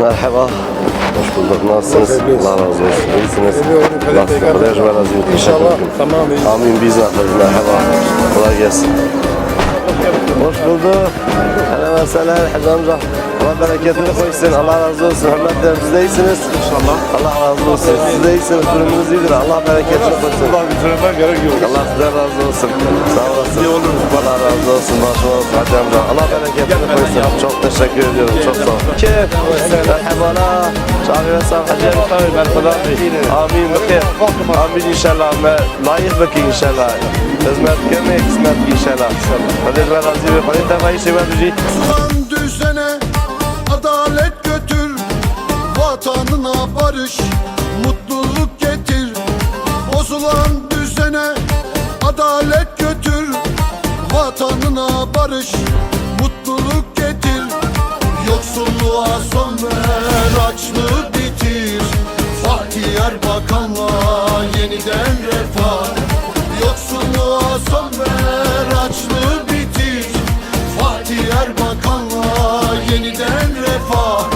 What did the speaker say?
Merhaba. Hoş bulduk. Nasılsınız? Allah razı olsun. İyisiniz. Allah Peygamber. kadar razı olsun. İnşallah. Tamam. Amin. Biz nakliz. Merhaba. Kolay gelsin. Hoş bulduk. Hele mesele. Hacı amca. Allah bereketini koysun. Allah razı olsun. Hürmetlerim siz de iyisiniz. İnşallah. Allah razı olsun. Siz de iyisiniz. Durumunuz iyidir. Allah bereketini koysun. Allah bitirmeye gerek yok. Allah sizden razı olsun. Sağ olasın. İyi oluruz. Allah razı olsun. Başım olsun. Hacı amca. Allah bereketini koysun. Çok teşekkür ediyorum. Çok sağ olun. Keyif. Merhaba. Çağırıyor sağ Hacı amca. Merhaba. Amin. Bakayım. Amin inşallah. Layık bakayım inşallah. Hizmet gelmeye kısmet inşallah. Hadi ben razı. Hadi tefayı seven düzey. Bozulan düzene bana barış Mutluluk getir. Bozulan düzene Adalet götür. Vatanına barış Mutluluk getir. Yoksulluğa son ver Açlığı bitir. Fatih Erbakan'la Yeniden refah Yoksulluğa son ver Açlığı bitir. Fatih Erbakan'la Yeniden refah